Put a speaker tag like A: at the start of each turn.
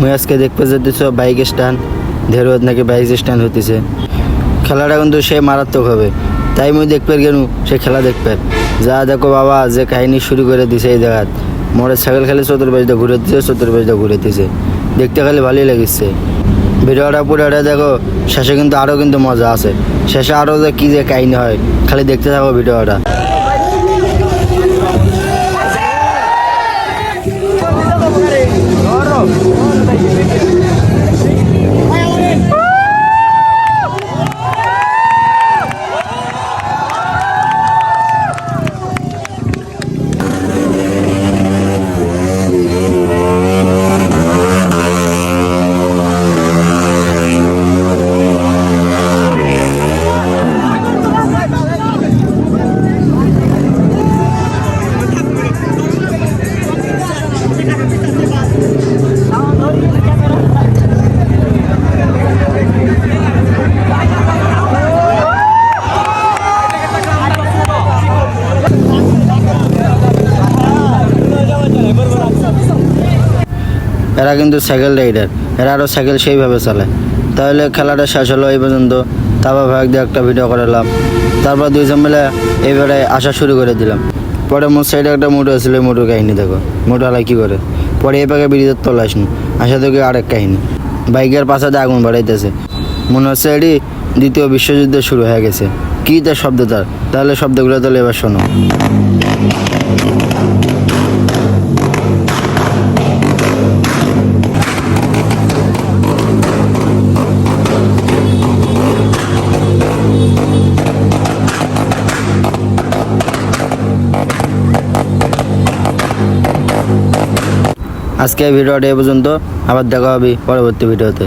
A: মুই আজকে দেখতে যেতেছ বাইক স্ট্যান্ড, ধেরোয়াত নাকি বাইক স্ট্যান্ড হতেছে খেলাটা কিন্তু সে মারাত্মক হবে। তাই মুই দেখবে কেন সে খেলা দেখবে যা দেখো বাবা, যে কাহিনী শুরু করে দিছে এই জায়গাত। মোটর সাইকেল খালি চতুর্পাশটা ঘুরে দিছে, চতুর্পাশটা ঘুরে দিছে। দেখতে খালি ভালোই লাগিচ্ছে ভিডিওটা পুরোটা দেখো, শেষে কিন্তু আরও কিন্তু মজা আছে। শেষে আরও যে কী যে কাহিনী হয়, খালি দেখতে থাকো ভিডিওটা। এরা কিন্তু সাইকেল রাইডার। এরা আরও সাইকেল সেইভাবে চালায়। তাহলে খেলাটা শেষ হলো এই পর্যন্ত। তারপর ভাগ দিয়ে একটা ভিডিও করালাম। তারপর দুইজন মিলে এইবারে আসা শুরু করে দিলাম। পরে মোট সাইডে একটা মোটর ছিল মোটর কাহিনী দেখো। মোটর হালাই কী করে? পরে এই পাকে ব্রিজের তলা আসনু। আসা থেকে আরেক কাহিনী। বাইকের পাশাতে আগুন বাড়াইতেছে। মনে হচ্ছে এটি দ্বিতীয় বিশ্বযুদ্ধ শুরু হয়ে গেছে। কী তার শব্দ তার? তাহলে শব্দগুলো তাহলে এবার শোনো। আজকে ভিডিওটা এ পর্যন্ত। আবার দেখা হবে পরবর্তী ভিডিওতে।